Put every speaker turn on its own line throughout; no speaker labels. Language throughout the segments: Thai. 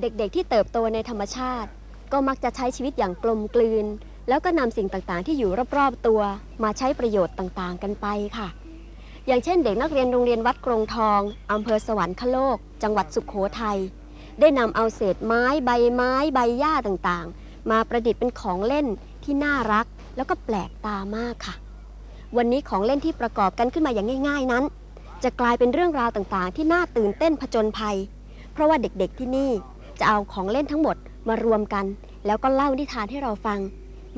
เด็กๆ ที่เติบโตในธรรมชาติ ก็มักจะใช้ชีวิตอย่างกลมกลืน แล้วก็นำสิ่งต่างๆ ที่อยู่รอบๆตัว มาใช้ประโยชน์ต่างๆ กันไปค่ะ อย่างเช่น เด็กนักเรียนโรงเรียนวัดกรงทองอำเภอสวรรคโลก จังหวัดสุขโขทัยได้นำเอาเศษไม้ใบไม้ ใบหญ้าต่างๆ มาประดิษฐ์เป็นของเล่นที่น่ารัก แล้วก็แปลกตามากค่ะ วันนี้ของเล่นที่ประกอบกันขึ้นมาอย่างง่าย ๆนั้น จะกลายเป็นเรื่องราวต่างๆ ที่น่าตื่นเต้นผจญภัย เพราะว่าเด็กๆที่นี่ จะเอาของเล่นทั้งหมดมารวมกัน แล้วก็เล่านิทานให้เราฟัง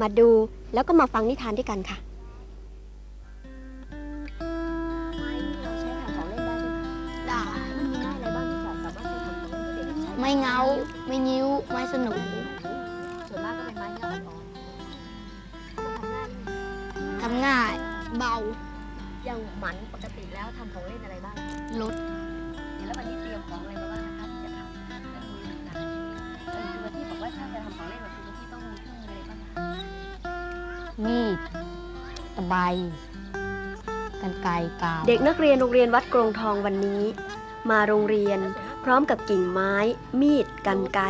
มาดูแล้วก็มาฟังนิทานด้วยกันค่ะเราใช้ทำของเล่นได้ไหม
ได้
มันมีไม้อะไรบ้างที่สามารถใช้ทำของเล่นที่เด็กๆใช้
ไม่เงา ไม่นิ้ว ไม่สนุก
ส่วนมากก็เป็นไม้เงาอ่อนๆทำง่าย
ทำง่าย เบา
อย่างหมันปกติแล้วทำของเล่นอะไรบ้าง
ลด
บอกว่าถ้าจะทำของเล่นแบบคือวันที่ต้องมีเครื่องมืออะไรบ้างคะ
มีดตะไบกันไกรกาว
เด็กนักเรียนโรงเรียนวัดกรงทองวันนี้ มาโรงเรียนพร้อมกับกิ่งไม้ มีด กันไกร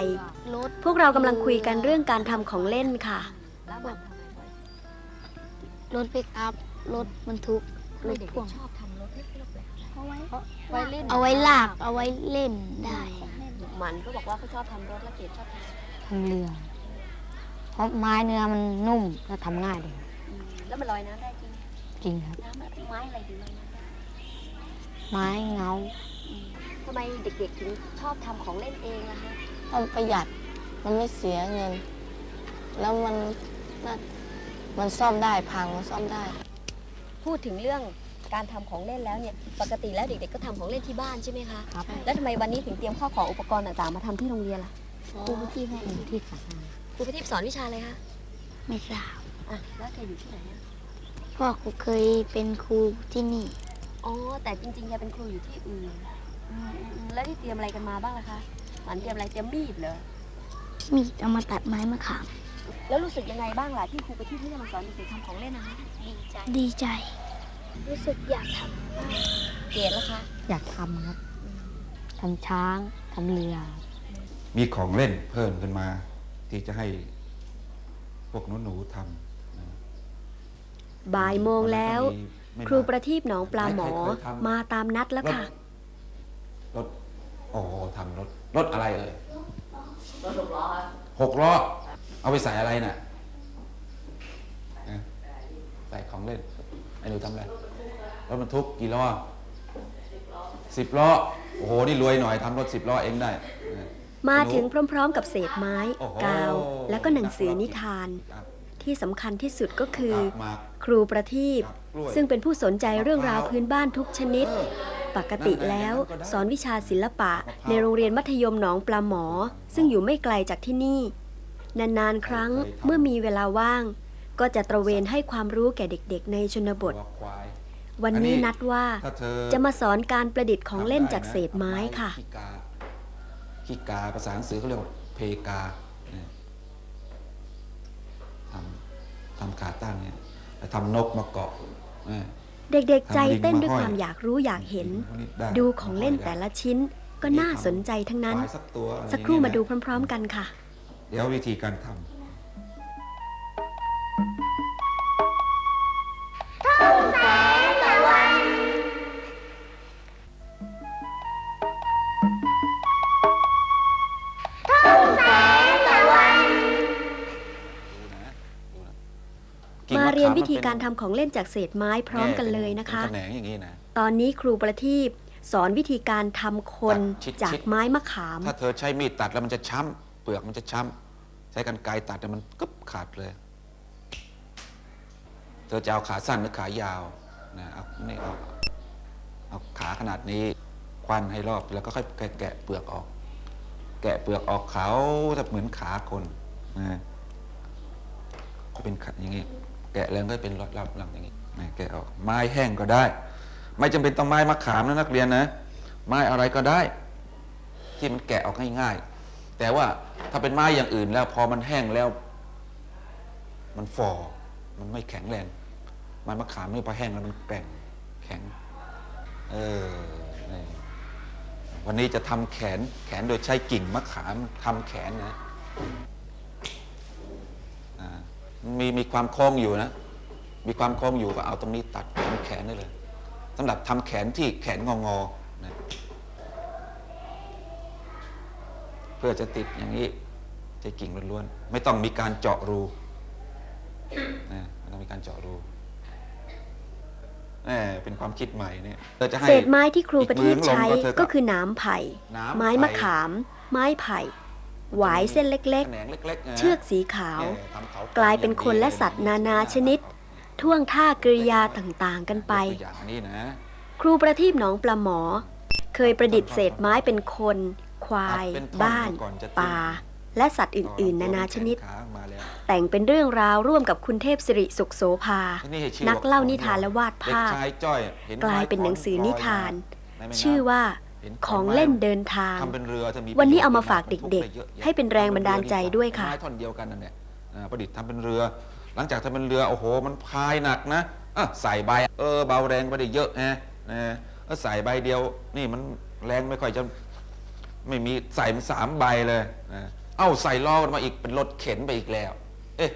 ลด
พวกเรากำลังคุยกันเรื่องการทำของเล่นค่ะ
รถปิกอัพรถบรรทุกรถพ่วง
ชอบทำรถเล็กๆ
เอาไว้ลากเอาไว้เล่นได้
หมันก็บอกว่าเขาชอบทำรถและเกดชอบท
ทำเรือเพราะไม้เนื้อมันนุ่มและทำง่ายดีำ
แล้วมันลอยน้ำได้จริง
จริงครับ
น้ำอะไรไม้อะไรถึงลอยน้ำได้
ไม้เงา
ทำไมเด็กๆถึงชอบทำของเล่นเองอะคะ
มันประหยัดมันไม่เสียเงิน แล้วมันน่ามันซ่อมได้พังมันซ่อมได้
พูดถึงเรื่องการทำของเล่นแล้วเนี่ยปกติแล้วเด็กๆก็ทำของเล่นที่บ้านใช่ไหมคะ
ครับ
แล้วทำไมวันนี้ถึงเตรียมข้าวของอุปกรณ์ต่างๆมาทำที่โรงเรียนล่ะ
ครูที่ให้
อยู่ที่ขา
ครูประทีปสอนวิชาอะไรคะ
ไม่ทราบ
อะแล้วแกอยู่ที่ไหนอะ
พ่อครูเคยเป็นครูที่นี่
อ๋อ แต่จริงๆแกเป็นครูอยู่ที่อื่นอืมอืมอืมแล้วที่เตรียมอะไรกันมาบ้างล่ะคะหมันเตรียมอะไรเตรียมมีดเหรอ
มีดเอามาตัดไม้มะขาม
แล้วรู้สึกยังไงบ้างล่ะที่ครูประทีปที่จะมาสอนเด็กๆทำของเล่นนะคะ
ดีใจ ดีใจ รู้สึกอยากท
เกดล่ะคะ
อยากทำครับทำช้างทำเรือ
มีของเล่นเพิ่มขึ้นมา ที่จะให้พวกหนูๆทำนะ
บ่ายโมงแล้ว
ไม่
ครู
มาก
ประทีปหนองปลาหมอ
ใครเคยทำ
มาตามนัดแล้วค่ะ
รถโอ้โหทำรถ รถอะไรเอ่ยรถหกล้อหกล้อ เอาไปใส่อะไรน่ะนะใส่ของเล่นไอ้หนูทำอะไร รถบรรทุกกี่ล้อสิบล้อ โอ้โห นี่รวยหน่อยทำรถสิบล้อเองได้นะ
มาถึงพร้อมๆ กับเศษไม้
โอ้โห
กาว แล้วก็หนังสือนิทาน
ครับ
ที่สำคัญที่สุดก็คือ
ครับหมาก
ครูประทีป
ครับกล้วย
ซึ่งเป็นผู้สนใจเรื่องราวพื้นบ้านทุกชนิด
เออ
ปกติแล้วสอนวิชาศิลปะในโรงเรียนมัธยมหนองปลาหมอ ซึ่งอยู่ไม่ไกลจากที่นี่ นานๆ ครั้งเมื่อมีเวลาว่าง ก็จะตระเวนให้ความรู้แก่เด็กๆ ในชนบท
วัวควาย
วันนี้นัดว่า
ถ้าเธอ
จะมาสอนการประดิษฐ์ของเล่นจากเศษไม้ค่ะ
ขี้ กาขี้กาภาษาหนังสือเขาเรียกว่าเพกาเนี่ยทำทำขาตั้งเนี่ยแล้วทำนกมาเกาะเนี่ย
เด็กๆใจเต้นด้วยความอยากรู้อยากเห็น
พวกนี้ไดู
ของเล่นแต่ละชิ้นก็น่าสนใจทั้งนั้น
ควายสักตัวอะไร
สักครู่
อย่ง
มา
เงี้ย
ดู
นะ
พร้อม ๆ กันค่ะ
เดี๋ยววิธีการทำ
เรียนวิธีการทำของเล่นจากเศษไม้พร้อมกันเลยนะคะ
เป็นแขนงอย่างนี้นะ
ตอนนี้ครูประทีปสอนวิธีการทำคน
ตัดชิดๆ
จากไม้มะขาม
ถ้าเธอใช้มีดตัดแล้วมันจะช้ำเปลือกมันจะช้ำใช้กันไกรตัดเนี่ยมันกึบขาดเลย เธอจะเอาขาสั้นหรือขายาวนะเอานี่เอาเอาขาขนาดนี้ควันให้รอบแล้วก็ค่อยแกะแกะเปลือกออก แกะเปลือกออกขาวจะเหมือนขาคนนะก็เป็นขาอย่างนี้ แกะแล้วก็เป็นรอดรับหลังอย่างนี้แกะออกไม้แห้งก็ได้ ไม่จำเป็นต้องไม้มะขามนะนักเรียนนะ ไม้อะไรก็ได้ ที่มันแกะออกง่ายๆ แต่ว่าถ้าเป็นไม้อย่างอื่นแล้ว พอมันแห้งแล้ว มันฟอมันไม่แข็งแรงไม้มะขามนี่พอแห้งแล้วมันแกร่งแข็งเออวันนี้จะทำแขนแขนโดยใช้กิ่งมะขามทำแขนนะ มีมีความโค้งอยู่นะ มีความโค้งอยู่ก็เอาตรงนี้ตัดทำแขนได้เลยสำหรับทำแขนที่แขนงองอๆนะเพื่อจะติดอย่างนี้ใช้กิ่งล้วนๆไม่ต้องมีการเจาะรูนะไม่ต้องมีการเจาะรูแหมเป็นความคิดใหม่เนี่ยเราจะให้
เศษไม้ที่ครูประทีปใช้
อีกมือลงก็เถอะ
ก็คือหน้ำไผ่
น้ำ
ไม้มะขาม ไม้ไผ่ หวายเส้นเล็ก
แขนงเล็กๆนะ
ๆเชือกสีขาว
แหม่ทำขว
กลายเป็นคนและสัตว์นานาชนิด ท่วงท่ากริยาต่างๆกันไป
ยตัวอย่างนี้นะ
ครูประทีปหนองปลาหมอ เคยประดิษฐ์เศษไม้เป็นคน ควาย
เป็นท่อน
บ้าน
ก่อนจะ
ป่า และสัตว์อื่น ๆ นานาชนิด
แขขามาแล้ว
แต่งเป็นเรื่องราวร่วมกับคุณเทพสิริสุขโสภา
นี่ให้ชื่อ
นักเล่านิทานและวาด
เด็ก
ภาพ
ชายจ้อยห็
กลาย
ไม้
เป็นหนังสือนิทาน
ในแม่น้ำ
ชื่อว่า
เห็น
ของเล่นเดินทาง
ทำเป็นเรือจะมี
วันนี้
ประโยช
เอามาฝาก
บรรทุ
เด็กๆ
ไยอะแยะ
ให้เป็นแรงบันดาลใจด้วยค่ะ
ไม้ท่อนเดียวกันนั่นแหละอ่าประดิษฐ์ทำเป็นเรือ หลังจากทำเป็นเรือโอ้โห มันพายหนักนะอะใส่ใบเออเบาแรงไปได้เยอะนะนะก็ใส่ใบเดียว นี่มันแรงไม่ค่อยจะไม่มีใส่มันสามใบเลยนะเอ้าใส่ล้อกันมาอีกเป็นรถเข็นไปอีกแล้ว เอ๊ะ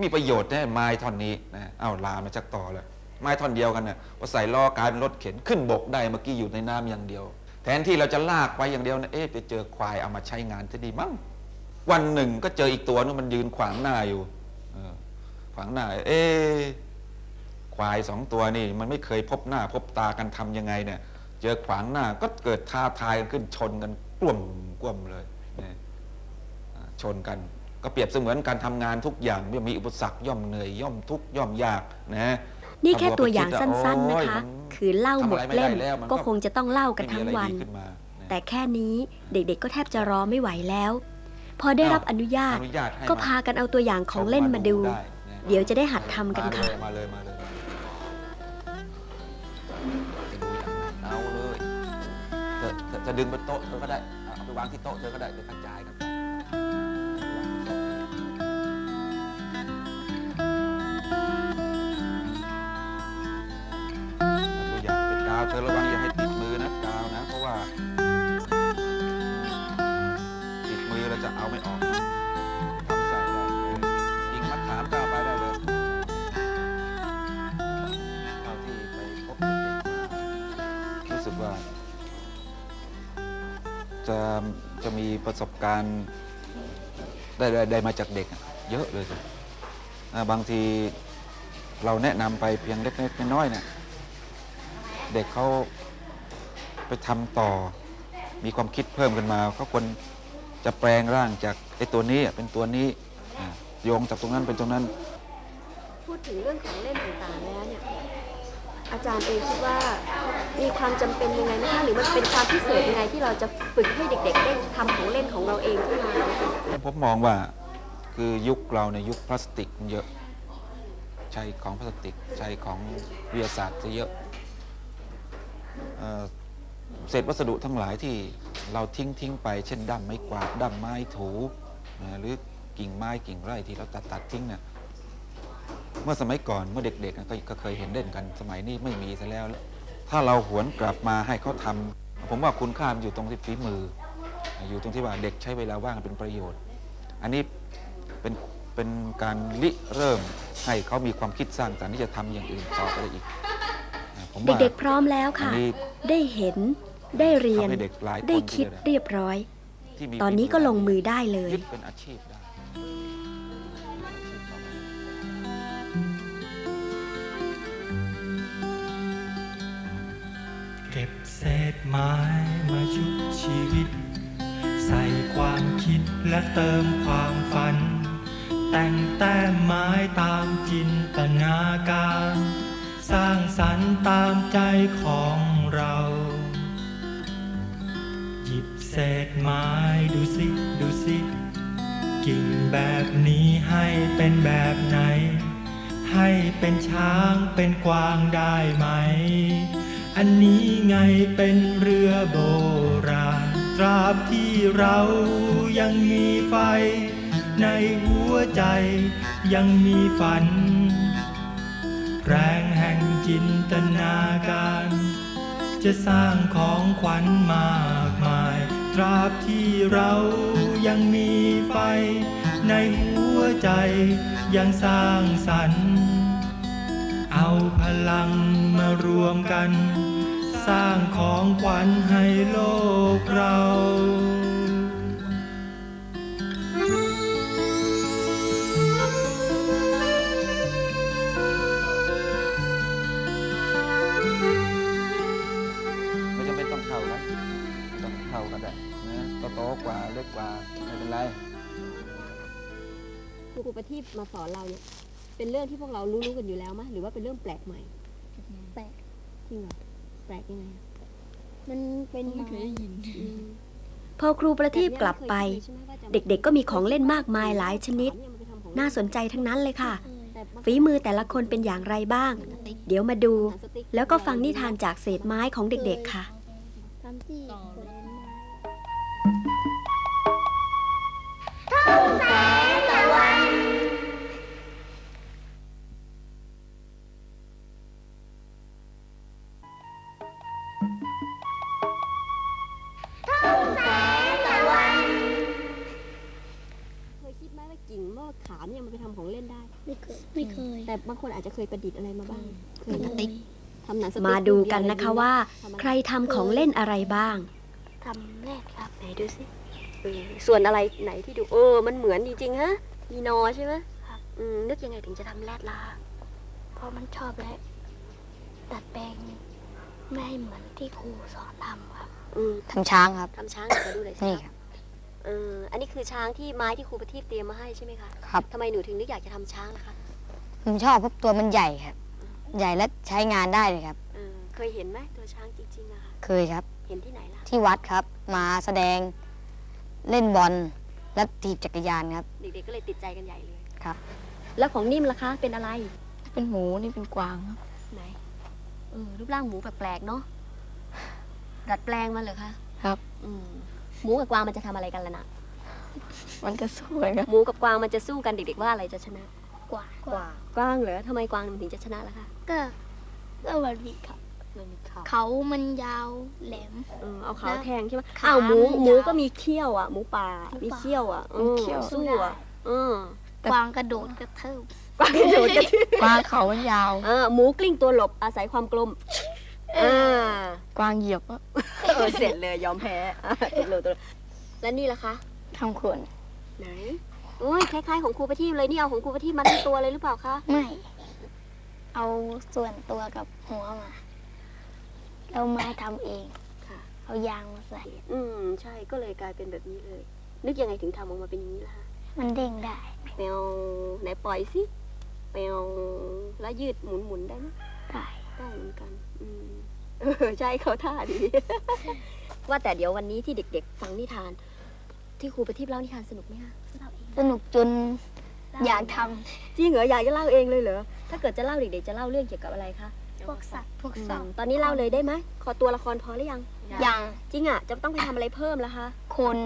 มีประโยชน์แน่ไม้ท่อนนี้นะเอ้าลามาชักต่อเลยไม้ท่อนเดียวกันนะพอใส่ล้อกลายเป็นรถเข็นขึ้นบกได้เมื่อกี้อยู่ในน้ำอย่างเดียว แทนที่เราจะลากไปอย่างเดียวนะเอ๊ะไปเจอควายเอามาใช้งานจะดีมั้งวันหนึ่งก็เจออีกตัวนึงมันยืนขวางหน้าอยู่ขวางหน้า เอ๊ะควายสองตัวนี่ มันไม่เคยพบหน้าพบตากันทำยังไงเนี่ย เจอขวางหน้าก็เกิดท้าทายกันขึ้นชนกันกลุ่มกลุ่มเลยชนกัน ก็เปรียบเสมือนการทำงานทุกอย่างย่อมมีอุปสรรคย่อมเหนื่อยย่อมทุกข์ย่อมยากนะ
นี่แค่ตัวอย่าง
ถ้า
สั้นๆ
โอ้
นะ
ย
คะ
มัน
คือเล่าหมดเล่ม
ทำอะไรไม่ได้แล้วมันก็
ก็คงจะต้องเล่ากัน
ไม่มี
ทั้ง
อะไร
วัน
ดีขึ้นมานะ
แต่แค่นี้เด็กๆก็แทบจะรอไม่ไหวแล้ว พอได้รับอนุญาต
อนุญาตให้
ก็พากันเอาตัวอย่างของเล่นมาดู
ได้นะ
เดี๋ยวจะได้หัดทำกันค่ะ
มาเลยมาเลยมาเลยเอาเลยเธอเธอจะดึงบนโต๊ะเธอก็ได้เอาเอาไปวางที่โต๊ะเธอก็ได้เดี๋ยวกระจ ประสบการณ์ได้ได้ได้มาจากเด็กอะเยอะเลยสิอ่าบางทีเราแนะนำไปเพียงเล็กๆน้อยๆเนี่ยเด็กเขาไปทำต่อ มีความคิดเพิ่มขึ้นมาเขาควรจะแปลงร่างจากไอ้ตัวนี้เป็นตัวนี้อ่าโยงจากตรงนั้นเป็นตรงนั้น
พูดถึงเรื่องของเล่นต่างๆแล้วเนี่ยอาจารย์เองคิดว่า มีความจำเป็นยังไงไหมคะหรือมันเป็นความพิเศษยังไงที่เราจะฝึกให้เด็กๆได้ทำของเล่นของเราเองขึ้นมา
ผมมองว่าคือยุคเราในยุคพลาสติกเยอะใช้ของพลาสติกใช้ของวิทยาศาสตร์จะเยอะเศษวัสดุทั้งหลายที่เราทิ้งทิ้งไป เช่นดั้มไม้กวาดดั้มไม้ถูนะหรือกิ่งไม้กิ่งไร่ที่เราตัดตัดทิ้งเนี่ยเมื่อสมัยก่อนเมื่อเด็กๆกก็เคยเห็นเล่นกัน สมัยนี้ไม่มีซะแล้ว ถ้าเราหวนกลับมาให้เขาทำผมว่าคุณค่ามันอยู่ตรงที่ฝีมือ อยู่ตรงที่ว่าเด็กใช้เวลาว่างเป็นประโยชน์ อันนี้เป็นเป็นการริเริ่มให้เขามีความคิดสร้างสรรค์ที่จะทำอย่างอื่นต่อไปได้อีกนะผมว่า
เด็กๆพร้อมแล้ว
อัน
ค่ะ
นี้
ได้เห็นได้เรียน
ทำให้เด็กหลายคน
ได้คิด
ทีเดียวนะ
เรียบร้อย
ที่มี
ตอนนี้ก็ลงมือได้เลย
ยึดเป็นอาชีพได้
เก็บเศษไม้มาชุบชีวิต ใส่ความคิดและเติมความฝัน แต่งแต้มไม้ตามจินตนาการ สร้างสรรค์ตามใจของเรา หยิบเศษไม้ดูสิดูสิกิ่งแบบนี้ให้เป็นแบบไหน ให้เป็นช้างเป็นกวางได้ไหม อันนี้ไงเป็นเรือโบราณ ตราบที่เรายังมีไฟ ในหัวใจยังมีฝัน แรงแห่งจินตนาการ จะสร้างของขวัญมากมาย ตราบที่เรายังมีไฟ ในหัวใจยังสร้างสรรค์ เอาพลังมารวมกัน สร้างของขวัญให้โลกเรา
ไม่จำเป็นต้องเท่ากันต้องเท่ากันได้นะก็โตกว่าเล็กกว่าไม่เป็นไร
ครูครูประทีปมาสอนเราเนี่ยเป็นเรื่องที่พวกเรารู้รู้ๆกันอยู่แล้วมะหรือว่าเป็นเรื่องแปลกใหม่
แปลก
จริงเหรอแป ลกยังไงอะ
มันเป็นไม่เคยได้ยิน
อืม
พอครูประทีปกลับไป เด็กๆก็มีของเล่นมากมายหลายชนิด น่าสนใจทั้งนั้นเลยค่ะ ฝีมือแต่ละคนเป็นอย่างไรบ้าง เดี๋ยวมาดู แล้วก็ฟังนิทานจากเศษไม้ของเด็กๆค่ะ
ทำที่ผลไม้
เคย จจะเคยประดิษฐ์อะไรมาบ้าง เคย
หนังสติ๊ก
ทำหนังสติ๊ก
มาดูกันนะคะว่า ใครทำของเล่นอะไรบ้าง
ทำแรกครับ
ไหนดูสิเออส่วนอะไรไหนที่ดูเออ มันเหมือนจริงๆฮะมีนอใช่ไหม
ครับ
อืมนึกยังไงถึงจะทำแรดล่ะ
เพราะมันชอบและดัดแปลงไม่ให้เหมือนที่ครูสอนทำครับ
อืม
ทำช้างครับ
ทำช้างมาดูหน่อยสิ
นี่
ค
ครับรับ
เอออันนี้คือช้างที่ไม้ที่ครูประทีปเตรียมมาให้ใช่ไหมคะ
ครับ
ทำไมหนูถึงนึกอยากจะทำช้างล่ะคะ
ผมชอบเพราะตัวมันใหญ่ครับ ใหญ่และใช้งานได้เลยครับ
เออเคยเห็นไหมตัวช้างจริงๆอะคะ
เคยครับ
เห็นที่ไหนล่ะ
ที่วัดครับ มาแสดงเล่นบอลและถีบจักรยานครับ
เด็กๆก็เลยติดใจกันใหญ่เลย
ครับ
แล้วของนิ่มล่ะคะ เป็นอะไร
เป็นหมูนี่เป็นกวางครับ
ไหนเออรูปร่างหมูแปลกๆเนาะดัดแปลงมาเหรอคะ
ครับ
อืมหมูกับกวางมันจะทำอะไรกันล่ะนะ
มันจะสวยครับ
หมูกับกวางมันจะสู้กันเด็กๆว่าอะไรจะชนะ
กว่า
กวางกวางเหรอทำไมกวางมันถึงจะชนะล่ะคะ
ก็ก็มันมีเขา
มันมีเขา
เขามันยาวแหลม
เออเอาเขาแทงใช่ไหม
ขา
อ้าวหมู
มันยาว
หมูก็มีเขี้ยวอะหมูป่า
หมู
มี
ป่า
เขี้ยวอะเออ
มีเขี้ยว
สู้อะเออก
วางกระโดดกระเทิบ
กวางกระโดดกระทืบ
กวางเขามันยาว
เออหมูกลิ้งตัวหลบอาศัยความกลมอ่าก
วางเหยียบก็
เออเสร็จเลยยอมแพ้อะตัวหลบตัวแล้วนี่ล่ะคะ
ทำขวน
ไหน อุ้ยคล้ายๆของครูประทีปเลยนี่เอาของครูประทีปมาทั้งตัวเลยหรือเปล่าคะ
ไม่ เอาส่วนตัวกับหัวมาแล้วไม้ทำเอง
ค่ะ
เอายางมาใส่
อืมใช่ก็เลยกลายเป็นแบบนี้เลย นึกยังไงถึงทำออกมาเป็นอย่างนี้ล่ะคะ
มันเด้งได้
แปวไหนปล่อยสิแปวแล้วยืดหมุนหมุนๆได้ไหม
ได้
ได้เหมือนกัน อืมเออใช่เขาท่าดี ว่าแต่เดี๋ยววันนี้ที่เด็ก ๆ ฟังนิทาน ที่ครูประทีปเล่านิทานสนุกไหมคะ
สนุกจนอยากท
จริงเหรออยากจะเล่าเองเลยเหรอถ้าเกิดจะเล่าเด็กๆจะเล่าเรื่องเกี่ยวกับอะไรคะำ
พวกสัตว์พวก
อืม
สัตว์
ตอนนี้เล่าเลยได้ไหมขอตัวละครพอหรือยัง
อย่าง
จริงอะจะต้องไปทำอะไรเพิ่มละคะ
คน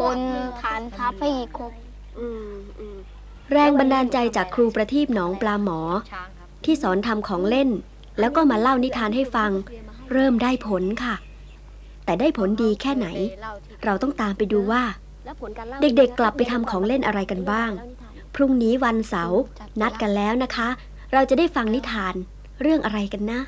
คนฐานทัพให้ครบ
อืมอืม
แรงบันดาลใจจากครูประทีปหนองปลาหมอ
ช้างครับ
ที่สอนทำของเล่น แล้วก็มาเล่านิทานให้ฟัง เริ่มได้ผลค่ะ แต่ได้ผลดีแค่ไหน เราต้องตามไปดูว่า
แล้วผลการ เล่า
เด็กๆกลับไปทำของเล่นอะไรกันบ้าง พรุ่งนี้วันเสาร์นัดกันแล้วนะคะ เราจะได้ฟังนิทานเรื่องอะไรกันนะ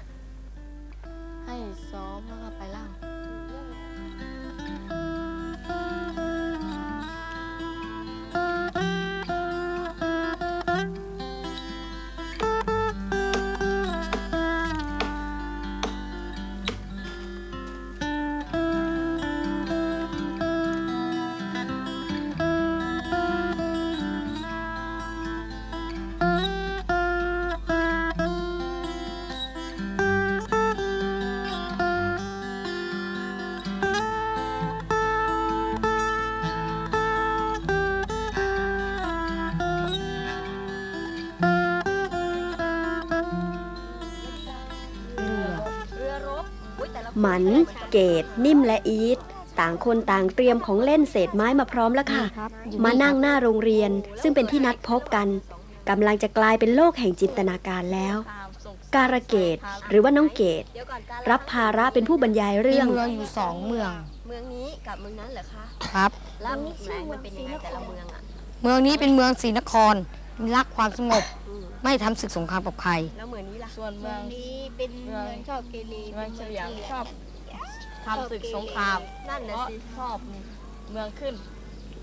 หมั
น เกดนิ่มและอีทต่างคนต่างเตรียมของเล่นเศษไม้มาพร้อมแล้วค่ะ มานั่งหน้าโรงเรียนซึ่งเป็นที่นัดพบกันกำลังจะกลายเป็นโลกแห่งจินตนาการแล้วการะเกดหรือว่าน้องเกด
เดี๋ยวก่อนการ
รับภาระเป็นผู้บรรยาย
มี
เรื่อง
เมืองอยู่สองเมือง
มเมืองนี้กับเมืองนั้นเหรอคะ
ครับ
แล้วไหนมันเป็นยังไงแต่ละเมืองอะ
เมืองนี้เป็นเมืองศรีนครมีรักความสงบ
อืม
ไม่ทำศึกสงครามกับใคร
แล้วเมืองนี้ล่ะ
ส่วนเมือง
นี้เป็นเมืองชอบเกเร
เมืองเฉลียงชอบทำศึกสงคราม
นั่น
เพ
นะ
ราะ
สิ
ชอบเมืองขึ้น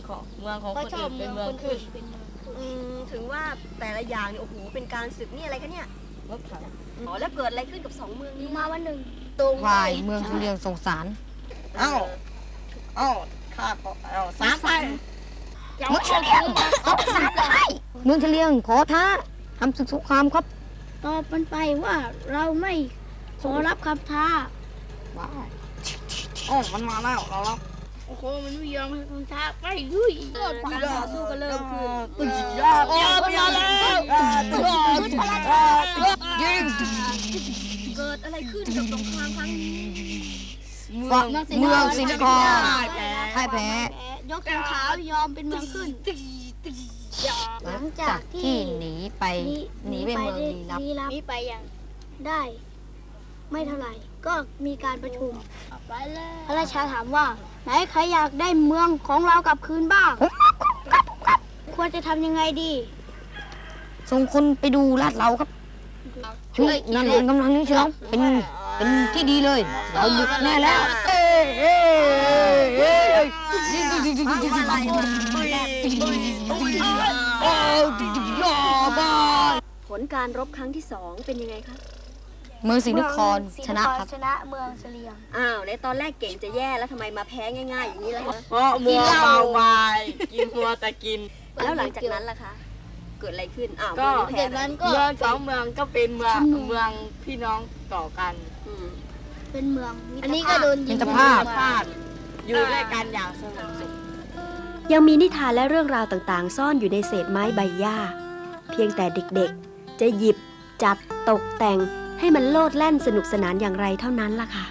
ของเมืองของ
ก็
คน
ชอ
อื่
บ
น
เมื
เป็
อนง
เมือง
คน
ขึ้
อื่
น
นเป็นเมืองขึ้น
อืมถึงว่าแต่ละอย่างเนี่ยโอ้โหเป็นการศึกนี่อะไรคะเนี่ย
รถถัง
อ๋อแล้วเกิดอะไรขึ้นกับสองเมืองนี้
มาวันหนึ่งตรง
วายเมืองเฉลียงสงสาร
เอ้าเอ้าข้าก็เอ้าสามไป
เมืองเฉลียงสงสารใครเมืองเฉลียงขอท้า ทำศึกสงครามครับ
ตอบมันไปว่าเราไม่ขอรับคำท้า
โอ้มันมาแล้วเรารับ
โอ้โหมันไม่ยอมให้คำท้าไปด้วย
การต่อสู้ก็เริ่มขึ้น
ตึ้งยาโอ้มันมาแล้วตึ้งยิง
เกิดอะไรขึ้นกับสงครามครั้งนี้
เมืองเมืองศรีนคร
แพ้
พ่ายแพ้
ยกธงขาวยอมเป็นเมืองขึ้น หลังจากที่
ที่หนีไปหนีไปเมือง
ได้
ลี้ลับ
ลี้ลับไปอย่างได้ ไม่เท่าไหร่ก็มีการประชุมพระราชาถามว่า ไหนใครอยากได้เมืองของเรากลับคืนบ้าง ควรจะทำยังไงดี
ส่งคนไปดูลาดเราครับชุดนั่นมันกำลังนี้เชียวเป็นเป็นที่ดีเลย เราบุกแน่แล้วเอ้ยเอ้ยเอ้ย
ผลการรบครั้งที่สองเป็นยังไงคะ
เมืองศรีนครชนะครับ
ชนะเมืองเสลียง
อ้าวในตอนแรกเก่งจะแย่แล้วทำไมมาแพ้ง่าย ๆ อย่างนี้ล่ะคะ
เพราะมัวเมาไวายกินมัวแต่กิน
แล้วหลังจากนั้นล่ะคะ เกิดอะไรขึ้น อ้าว
ก็
เมืองแพ้
จากนั้นก็
เมืองสองเมืองก็เป็นเมืองเมืองพี่น้องต่อกัน
อืม
เป็นเมือง อันนี้ก็โดนยิ
มิ
ง
ตรภาพ
ภาพ อยู่ด้วยกันอย่างสงบสุข
ยังมีนิทานและเรื่องราวต่างๆ ซ่อนอยู่ในเศษไม้ใบหญ้า เพียงแต่เด็กๆ จะหยิบ จัดตกแต่งให้มันโลดแล่นสนุกสนานอย่างไรเท่านั้นล่ะค่ะ